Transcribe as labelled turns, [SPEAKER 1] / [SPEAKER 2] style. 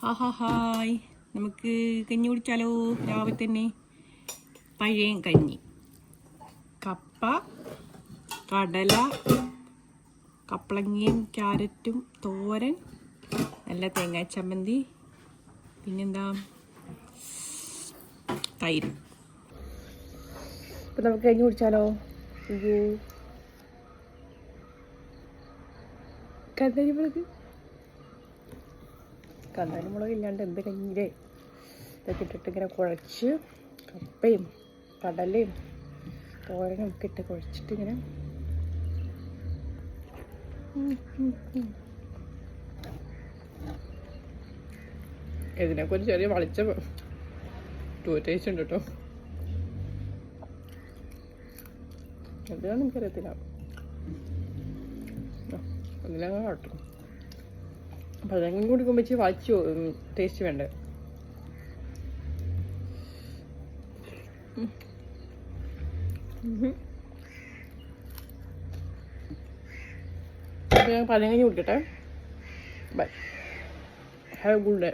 [SPEAKER 1] ഹാ ഹാ ഹായ്. നമുക്ക് കഞ്ഞി കുടിച്ചാലോ? രാവിലെ തന്നെ. പഴയ കഞ്ഞി. കപ്പ കടല കപ്പളങ്ങയും ക്യാരറ്റും തോരൻ നല്ല തേങ്ങാ ചമ്മന്തി. പിന്നെന്താ? തൈര്. ഇപ്പം നമുക്ക് കഞ്ഞി കുടിച്ചാലോ? കണ്ടു കഞ്ഞി മുളക് കന്നാലി മുളക് ഇല്ലാണ്ട് എന്ത് കഞ്ഞിരേ ഇതൊക്കെ ഇട്ടിട്ട് ഇങ്ങനെ കുഴച്ച് കപ്പയും കടലയും തോരനും ഒക്കെ ഇട്ട് കുഴച്ചിട്ട് ഇങ്ങനെ ഉം, ഉം, ഉം. ഇതിനൊക്കെ ഒരു ചെറിയ വളിച്ച ടേസ്റ്റ് ഉണ്ട് കേട്ടോ. എന്താണെന്ന് എനിക്കറിയത്തില്ല. അതിലങ്ങനെ കേട്ടോ. അപ്പം കൂടി കുമ്പിച്ച് വായിച്ചു ടേസ്റ്റ് വേണ്ടേ? ഞാൻ കുടിക്കട്ടെ. Bye have good day